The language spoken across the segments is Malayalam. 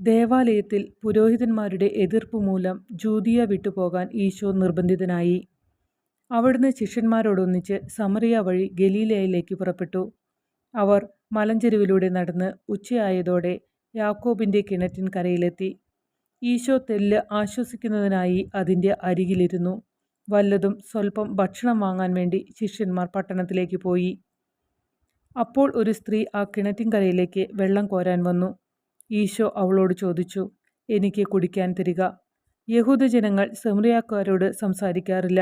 ദേവാലയത്തിൽ പുരോഹിതന്മാരുടെ എതിർപ്പ് മൂലം ജൂതിയ വിട്ടുപോകാൻ ഈശോ നിർബന്ധിതനായി. അവിടുന്ന് ശിഷ്യന്മാരോടൊന്നിച്ച് സമറിയ വഴി ഗലീലയിലേക്ക് പുറപ്പെട്ടു. അവർ മലഞ്ചെരുവിലൂടെ നടന്ന് ഉച്ചയായതോടെ യാക്കോബിന്റെ കിണറ്റിൻ കരയിലെത്തി. ഈശോ തെല്ല് ആശ്വസിക്കുന്നതിനായി അതിന്റെ അരികിലിരുന്നു. വല്ലതും സ്വല്പം ഭക്ഷണം വാങ്ങാൻ വേണ്ടി ശിഷ്യന്മാർ പട്ടണത്തിലേക്ക് പോയി. അപ്പോൾ ഒരു സ്ത്രീ ആ കിണറ്റിൻ കരയിലേക്ക് വെള്ളം കോരാൻ വന്നു. ഈശോ അവളോട് ചോദിച്ചു എനിക്ക് കുടിക്കാൻ തരിക. യഹൂദജനങ്ങൾ സെമറിയാക്കാരോട് സംസാരിക്കാറില്ല.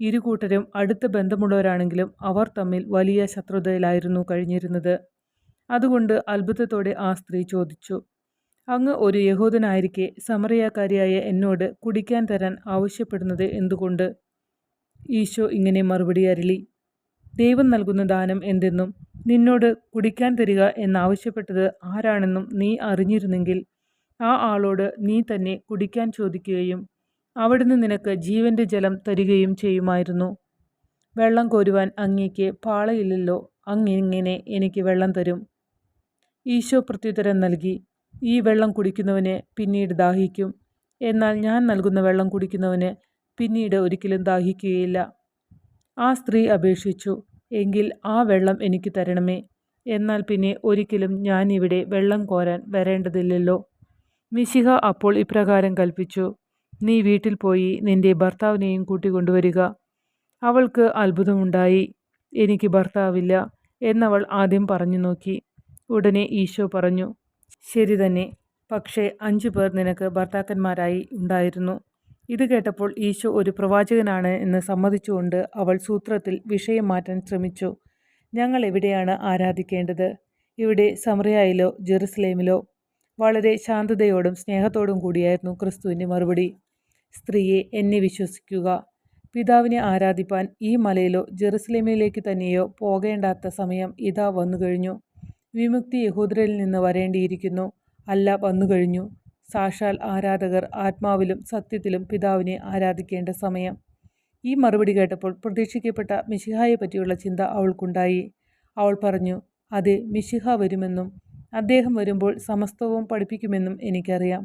ഇരുകൂട്ടരും അടുത്ത ബന്ധമുള്ളവരാണെങ്കിലും അവർ തമ്മിൽ വലിയ ശത്രുതയിലായിരുന്നു കഴിഞ്ഞിരുന്നത്. അതുകൊണ്ട് അത്ഭുതത്തോടെ ആ സ്ത്രീ ചോദിച്ചു അങ്ങ് ഒരു യഹൂദനായിരിക്കെ സമറിയാക്കാരിയായ എന്നോട് കുടിക്കാൻ തരാൻ ആവശ്യപ്പെടുന്നത് എന്തുകൊണ്ട്? ഈശോ ഇങ്ങനെ മറുപടി അരളി ദൈവം നൽകുന്ന ദാനം എന്തെന്നും നിന്നോട് കുടിക്കാൻ തരിക എന്നാവശ്യപ്പെട്ടത് ആരാണെന്നും നീ അറിഞ്ഞിരുന്നെങ്കിൽ ആ ആളോട് നീ തന്നെ കുടിക്കാൻ ചോദിക്കുകയും അവിടുന്ന് നിനക്ക് ജീവന്റെ ജലം തരികയും ചെയ്യുമായിരുന്നു. വെള്ളം കോരുവാൻ അങ്ങേക്ക് പാളയില്ലല്ലോ അങ്ങിങ്ങനെ എനിക്ക് വെള്ളം തരും. ഈശോ പ്രത്യുത്തരം നൽകി ഈ വെള്ളം കുടിക്കുന്നവന് പിന്നീട് ദാഹിക്കും. എന്നാൽ ഞാൻ നൽകുന്ന വെള്ളം കുടിക്കുന്നവന് പിന്നീട് ഒരിക്കലും ദാഹിക്കുകയില്ല. ആ സ്ത്രീ അപേക്ഷിച്ചു എങ്കിൽ ആ വെള്ളം എനിക്ക് തരണമേ. എന്നാൽ പിന്നെ ഒരിക്കലും ഞാൻ ഇവിടെ വെള്ളം കോരാൻ വരേണ്ടതില്ലല്ലോ. മിശിഹ അപ്പോൾ ഇപ്രകാരം കൽപ്പിച്ചു. നീ വീട്ടിൽ പോയി നിന്റെ ഭർത്താവിനെയും കൂട്ടിക്കൊണ്ടുവരിക അവൾക്ക് അത്ഭുതമുണ്ടായി. എനിക്ക് ഭർത്താവില്ല എന്നവൾ ആദ്യം പറഞ്ഞു നോക്കി. ഉടനെ ഈശോ പറഞ്ഞു ശരി തന്നെ. പക്ഷേ അഞ്ചു പേർ നിനക്ക് ഭർത്താക്കന്മാരായി ഉണ്ടായിരുന്നു. ഇത് കേട്ടപ്പോൾ ഈശോ ഒരു പ്രവാചകനാണ് എന്ന് സമ്മതിച്ചുകൊണ്ട് അവൾ സൂത്രത്തിൽ വിഷയം മാറ്റാൻ ശ്രമിച്ചു. ഞങ്ങൾ എവിടെയാണ് ആരാധിക്കേണ്ടത്? ഇവിടെ സമറിയായിലോ ജെറുസലേമിലോ? വളരെ ശാന്തതയോടും സ്നേഹത്തോടും കൂടിയായിരുന്നു ക്രിസ്തുവിന്റെ മറുപടി. സ്ത്രീയെ എന്നെ വിശ്വസിക്കുക. പിതാവിനെ ആരാധിപ്പാൻ ഈ മലയിലോ ജെറുസലേമിലേക്ക് തന്നെയോ പോകേണ്ടാത്ത സമയം ഇതാ വന്നു കഴിഞ്ഞു വിമുക്തി യഹൂദരിൽ നിന്ന് വരേണ്ടിയിരിക്കുന്നു. അല്ല വന്നു കഴിഞ്ഞു സാക്ഷാൽ ആരാധകർ ആത്മാവിലും സത്യത്തിലും പിതാവിനെ ആരാധിക്കേണ്ട സമയം. ഈ മറുപടി കേട്ടപ്പോൾ പ്രതീക്ഷിക്കപ്പെട്ട മിശിഹായെ പറ്റിയുള്ള ചിന്ത അവൾക്കുണ്ടായി. അവൾ പറഞ്ഞു അതെ മിശിഹ വരുമെന്നും അദ്ദേഹം വരുമ്പോൾ സമസ്തവും പഠിപ്പിക്കുമെന്നും എനിക്കറിയാം.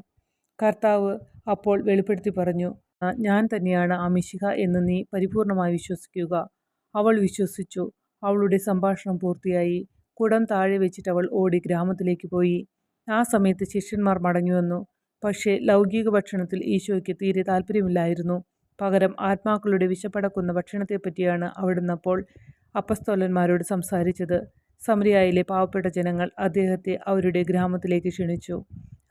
കർത്താവ് അപ്പോൾ വെളിപ്പെടുത്തി പറഞ്ഞു ഞാൻ തന്നെയാണ് ആ മിശിഹ എന്ന് നീ പരിപൂർണമായി വിശ്വസിക്കുക. അവൾ വിശ്വസിച്ചു. അവളുടെ സംഭാഷണം പൂർത്തിയായി. കുടം താഴെ വെച്ചിട്ട് അവൾ ഓടി ഗ്രാമത്തിലേക്ക് പോയി. ആ സമയത്ത് ശിഷ്യന്മാർ മടങ്ങി വന്നു. പക്ഷേ ലൗകിക ഭക്ഷണത്തിൽ ഈശോയ്ക്ക് തീരെ താല്പര്യമില്ലായിരുന്നു പകരം ആത്മാക്കളുടെ വിശപ്പടക്കുന്ന ഭക്ഷണത്തെപ്പറ്റിയാണ് അവിടുന്ന് അപ്പോൾ അപ്പസ്തോലന്മാരോട് സംസാരിച്ചത്. സമരിയായിലെ പാവപ്പെട്ട ജനങ്ങൾ അദ്ദേഹത്തെ അവരുടെ ഗ്രാമത്തിലേക്ക് ക്ഷണിച്ചു.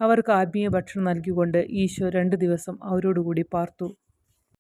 അവർക്ക് ആത്മീയ ഭക്ഷണം നൽകിക്കൊണ്ട് ഈശോ രണ്ട് ദിവസം അവരോടുകൂടി പാർത്തു.